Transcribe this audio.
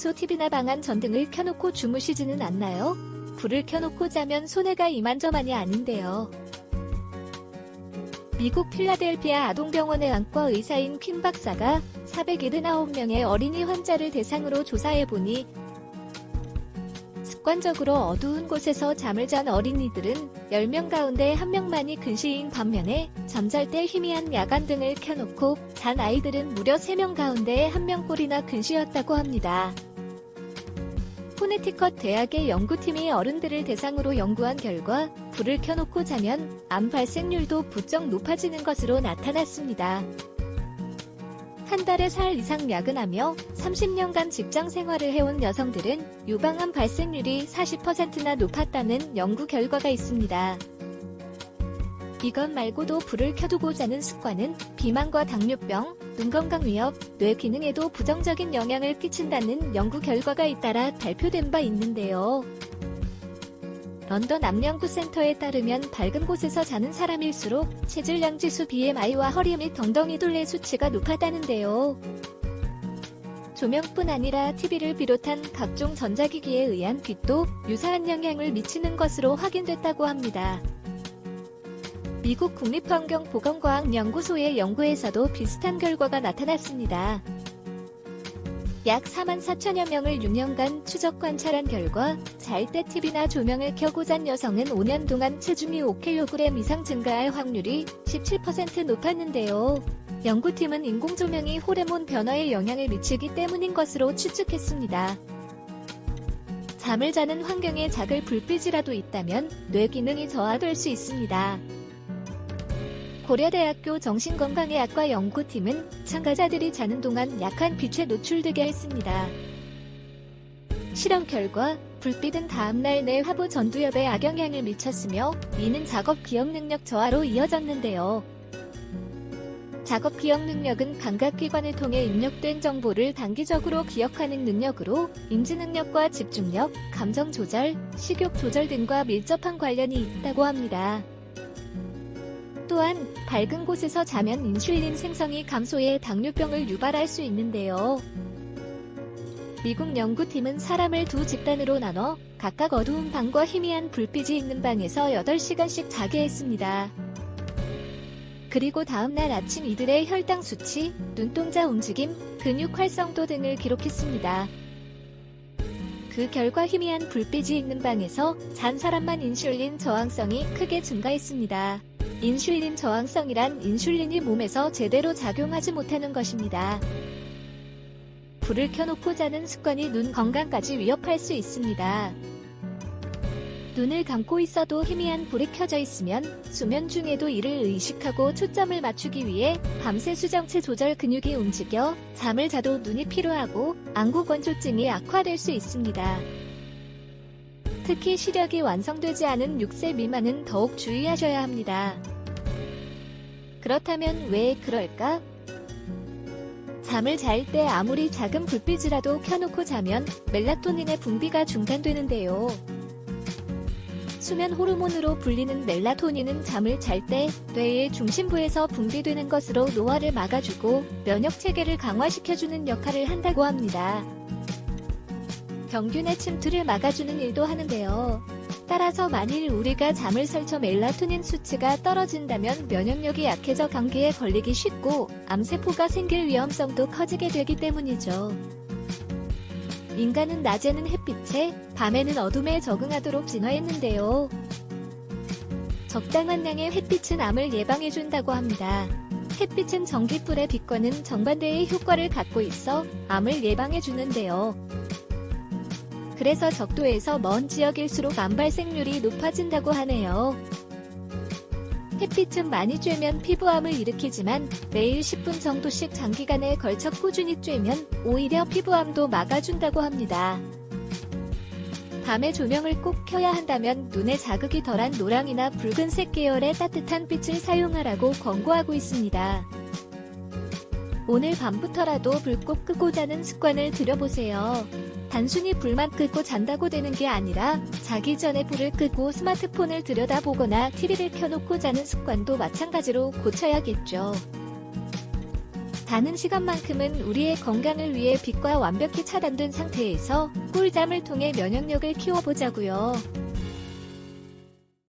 평소 TV나 방안 전등을 켜놓고 주무시지는 않나요? 불을 켜놓고 자면 손해가 이만저만이 아닌데요. 미국 필라델피아 아동병원의 안과 의사인 퀸 박사가 479명의 어린이 환자를 대상으로 조사해보니 습관적으로 어두운 곳에서 잠을 잔 어린이들은 10명 가운데 1명만이 근시인 반면에 잠잘 때 희미한 야간 등을 켜놓고 잔 아이들은 무려 3명 가운데 1명꼴이나 근시였다고 합니다. 코네티컷 대학의 연구팀이 어른들을 대상으로 연구한 결과 불을 켜놓고 자면 암 발생률도 부쩍 높아지는 것으로 나타났습니다. 한 달에 살 이상 야근하며 30년간 직장 생활을 해온 여성들은 유방암 발생률이 40%나 높았다는 연구 결과가 있습니다. 이것 말고도 불을 켜두고 자는 습관은 비만과 당뇨병, 눈 건강 위협, 뇌 기능에도 부정적인 영향을 끼친다는 연구 결과가 잇따라 발표된 바 있는데요. 런던 암연구 센터에 따르면 밝은 곳에서 자는 사람일수록 체질량 지수 BMI와 허리 및 엉덩이 둘레 수치가 높았다는데요. 조명뿐 아니라 TV를 비롯한 각종 전자기기에 의한 빛도 유사한 영향을 미치는 것으로 확인됐다고 합니다. 미국 국립환경보건과학연구소의 연구에서도 비슷한 결과가 나타났습니다. 약 4만 4천여 명을 6년간 추적 관찰한 결과 잘 때 TV나 조명을 켜고 잔 여성은 5년 동안 체중이 5kg 이상 증가할 확률이 17% 높았는데요. 연구팀은 인공조명이 호르몬 변화에 영향을 미치기 때문인 것으로 추측했습니다. 잠을 자는 환경에 작을 불빛이라도 있다면 뇌 기능이 저하될 수 있습니다. 고려대학교 정신건강의학과 연구팀은 참가자들이 자는 동안 약한 빛에 노출되게 했습니다. 실험 결과 불빛은 다음날 뇌 화부 전두엽에 악영향을 미쳤으며 이는 작업 기억 능력 저하로 이어졌는데요. 작업 기억 능력은 감각기관을 통해 입력된 정보를 단기적으로 기억하는 능력으로 인지 능력과 집중력, 감정 조절, 식욕 조절 등과 밀접한 관련이 있다고 합니다. 또한 밝은 곳에서 자면 인슐린 생성이 감소해 당뇨병을 유발할 수 있는데요. 미국 연구팀은 사람을 두 집단으로 나눠 각각 어두운 방과 희미한 불빛이 있는 방에서 8시간씩 자게 했습니다. 그리고 다음날 아침 이들의 혈당 수치, 눈동자 움직임, 근육 활성도 등을 기록했습니다. 그 결과 희미한 불빛이 있는 방에서 잔 사람만 인슐린 저항성이 크게 증가했습니다. 인슐린 저항성이란 인슐린이 몸에서 제대로 작용하지 못하는 것입니다. 불을 켜놓고 자는 습관이 눈 건강까지 위협할 수 있습니다. 눈을 감고 있어도 희미한 불이 켜져 있으면 수면 중에도 이를 의식하고 초점을 맞추기 위해 밤새 수정체 조절 근육이 움직여 잠을 자도 눈이 피로하고 안구 건조증이 악화될 수 있습니다. 특히 시력이 완성되지 않은 6세 미만은 더욱 주의하셔야 합니다. 그렇다면 왜 그럴까? 잠을 잘 때 아무리 작은 불빛이라도 켜놓고 자면 멜라토닌의 분비가 중단되는데요. 수면 호르몬으로 불리는 멜라토닌은 잠을 잘 때 뇌의 중심부에서 분비되는 것으로 노화를 막아주고 면역 체계를 강화시켜주는 역할을 한다고 합니다. 병균의 침투를 막아주는 일도 하는데요. 따라서 만일 우리가 잠을 설쳐 멜라토닌 수치가 떨어진다면 면역력이 약해져 감기에 걸리기 쉽고 암세포가 생길 위험성도 커지게 되기 때문이죠. 인간은 낮에는 햇빛에, 밤에는 어둠에 적응하도록 진화했는데요. 적당한 양의 햇빛은 암을 예방해준다고 합니다. 햇빛은 전기불의 빛과는 정반대의 효과를 갖고 있어 암을 예방해주는데요. 그래서 적도에서 먼 지역일수록 암 발생률이 높아진다고 하네요. 햇빛은 많이 쬐면 피부암을 일으키지만 매일 10분 정도씩 장기간에 걸쳐 꾸준히 쬐면 오히려 피부암도 막아준다고 합니다. 밤에 조명을 꼭 켜야 한다면 눈에 자극이 덜한 노랑이나 붉은색 계열의 따뜻한 빛을 사용하라고 권고하고 있습니다. 오늘 밤부터라도 불꼭 끄고 자는 습관을 들여보세요. 단순히 불만 끄고 잔다고 되는 게 아니라 자기 전에 불을 끄고 스마트폰을 들여다보거나 TV를 켜놓고 자는 습관도 마찬가지로 고쳐야겠죠. 자는 시간만큼은 우리의 건강을 위해 빛과 완벽히 차단된 상태에서 꿀잠을 통해 면역력을 키워보자고요.